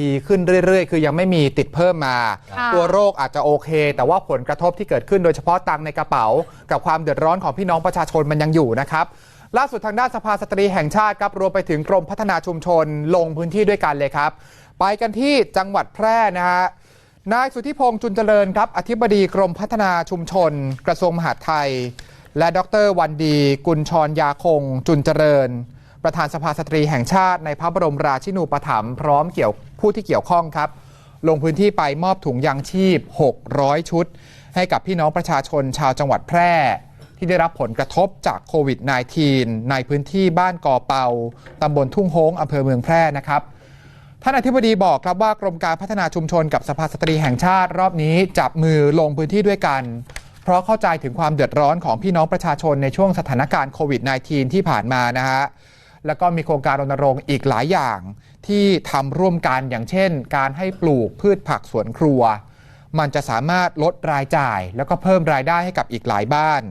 ดีขึ้นเรื่อยๆ คือยังไม่มีติดเพิ่มมา ค่ะตัวโรคอาจจะโอเค แต่ว่าผลกระทบที่เกิดขึ้นโดยเฉพาะตังค์ในกระเป๋า กับความเดือดร้อนของพี่น้องประชาชนมันยังอยู่นะครับ ล่าสุดทางด้านสภาสตรีแห่งชาติครับรวมไปถึงกรมพัฒนาชุมชนลงพื้นที่ด้วยกันเลยครับ ไปกันที่จังหวัดแพร่นะฮะ นายสุทธิพงษ์จุนเจริญครับ อธิบดีกรมพัฒนาชุมชน กระทรวงมหาดไทย และดรวันดี กุลชรยาคง จุนเจริญ ประธานสภาสตรีแห่งชาติในพระบรมราชินูปถัมภ์พร้อมเกี่ยวผู้ที่เกี่ยวข้องครับ ลงพื้นที่ไปมอบถุงยางชีพ 600 ชุด ให้กับพี่น้องประชาชนชาวจังหวัดแพร่ ที่ได้รับผลกระทบจากโควิด -19 ในพื้นที่บ้านกอเปาตำบลทุ่งโฮงอำเภอเมืองแพร่นะครับท่านอธิบดีบอกครับว่ากรมการพัฒนาชุมชนกับสภาสตรีแห่งชาติ รอบนี้จับมือลงพื้นที่ด้วยกัน เพราะเข้าใจถึงความเดือดร้อนของพี่น้องประชาชนในช่วงสถานการณ์โควิด -19 ที่ผ่านมานะฮะ แล้วก็มีโครงการรณรงค์อีกหลายอย่างที่ทำร่วมกันอย่างเช่น การให้ปลูกพืชผักสวนครัว มันจะสามารถลดรายจ่าย แล้วก็เพิ่มรายได้ให้กับอีกหลายบ้าน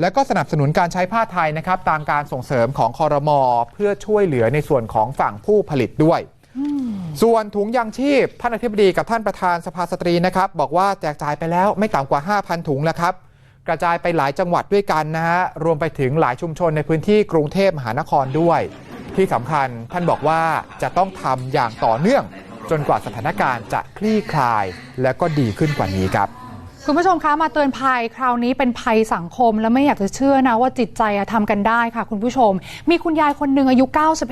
แล้วก็สนับสนุนการใช้ผ้าไทยนะครับตามการส่งเสริมของคอรมอเพื่อช่วยเหลือในส่วนของฝั่งผู้ผลิตด้วยส่วนถุงยางชีพท่านอธิบดีกับท่านประธานสภาสตรีนะครับ บอกว่าแจกจ่ายไปแล้วไม่ต่ำกว่า 5,000 ถุงแล้วครับ กระจายไปหลายจังหวัดด้วยกันนะฮะรวมไปถึงหลายชุมชนในพื้นที่กรุงเทพมหานครด้วย ที่สำคัญท่านบอกว่าจะต้องทำอย่างต่อเนื่อง จนกว่าสถานการณ์จะคลี่คลาย และก็ดีขึ้นกว่านี้ครับคุณผู้ชมคะมาเตือนภัยคราวนี้เป็นภัยสังคม แล้วไม่อยากจะเชื่อนะว่าจิตใจอะทำกันได้ค่ะ คุณผู้ชม มีคุณยายคนหนึ่งอายุ 91